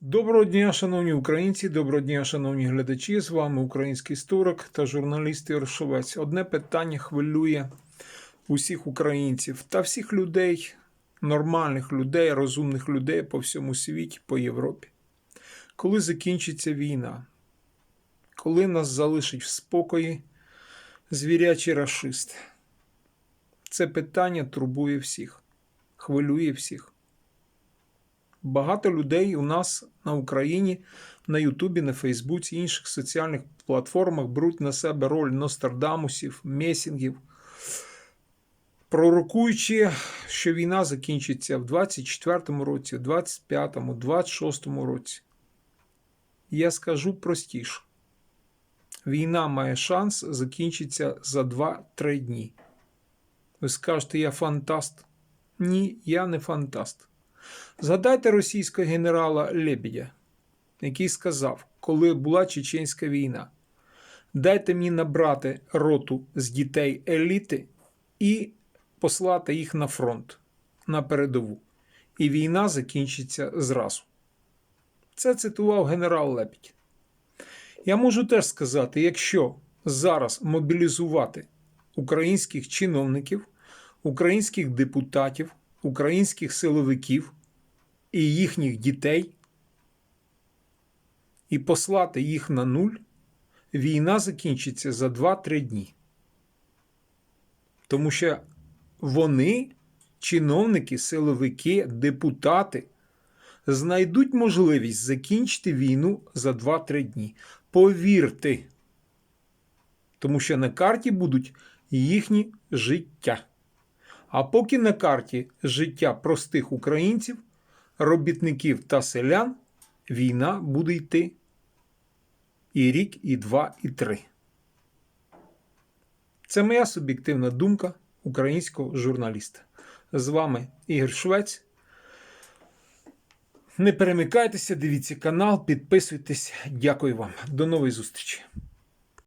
Доброго дня, шановні українці, доброго дня, шановні глядачі. З вами український історик та журналіст Ігор Шовець. Одне питання хвилює усіх українців та всіх людей, нормальних людей, розумних людей по всьому світі, по Європі. Коли закінчиться війна? Коли нас залишить в спокої звірячі рашисти? Це питання турбує всіх, хвилює всіх. Багато людей у нас на Україні, на Ютубі, на Фейсбуці, інших соціальних платформах беруть на себе роль Нострадамусів, месінгів, пророкуючи, що війна закінчиться в 24-му році, в 25-му, 26-му році. Я скажу простіше: війна має шанс закінчитися за 2-3 дні. Ви скажете, я фантаст? Ні, я не фантаст. Згадайте російського генерала Лебедя, який сказав, коли була чеченська війна: дайте мені набрати роту з дітей еліти і послати їх на фронт, на передову. І війна закінчиться зразу. Це цитував генерал Лебедь. Я можу теж сказати, якщо зараз мобілізувати українських чиновників, українських депутатів, українських силовиків і їхніх дітей і послати їх на нуль, війна закінчиться за 2-3 дні. Тому що вони, чиновники, силовики, депутати, знайдуть можливість закінчити війну за 2-3 дні. Повірте, тому що на карті будуть їхні життя. А поки на карті життя простих українців, робітників та селян, війна буде йти і рік, і два, і три. Це моя суб'єктивна думка українського журналіста. З вами Ігор Швець. Не перемикайтеся, дивіться канал, підписуйтесь. Дякую вам. До нової зустрічі.